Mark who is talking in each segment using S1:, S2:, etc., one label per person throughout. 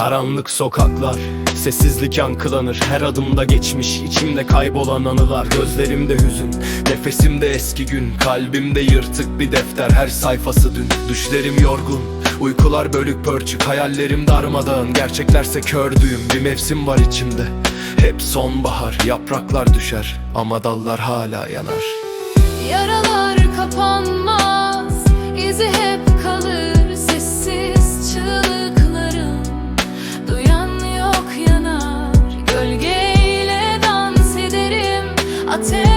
S1: Karanlık sokaklar Sessizlik yankılanır. Her adımda geçmiş içimde kaybolan anılar. Gözlerimde hüzün Nefesimde eski gün. Kalbimde yırtık bir defter Her sayfası dün. Düşlerim yorgun Uykular bölük pörçük. Hayallerim darmadağın Gerçeklerse kördüğüm Bir mevsim var içimde Hep sonbahar. Yapraklar düşer Ama dallar hala yanar.
S2: Yaralar kapanmaz,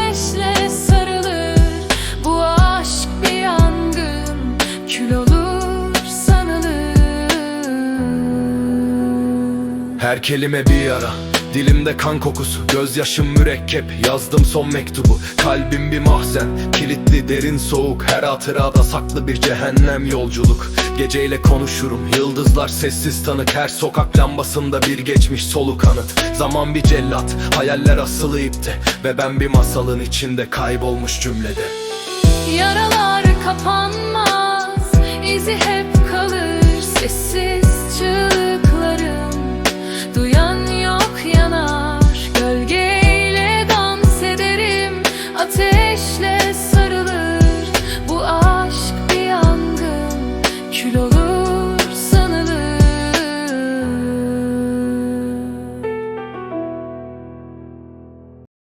S2: ateşle sarılır. Bu aşk bir yangın, kül olur sanılır.
S1: Her kelime bir yara Dilimde kan kokusu Gözyaşım mürekkep. Yazdım son mektubu Kalbim bir mahzen. Kilitli derin soğuk Her hatırada saklı bir cehennem yolculuk. Geceyle konuşurum Yıldızlar sessiz tanık. Her sokak lambasında bir geçmiş soluk anıt. Zaman bir cellat Hayaller asılı ipte. Ve ben bir masalın içinde kaybolmuş cümlede.
S2: Yaralar kapanmaz, izi hep kalır sessiz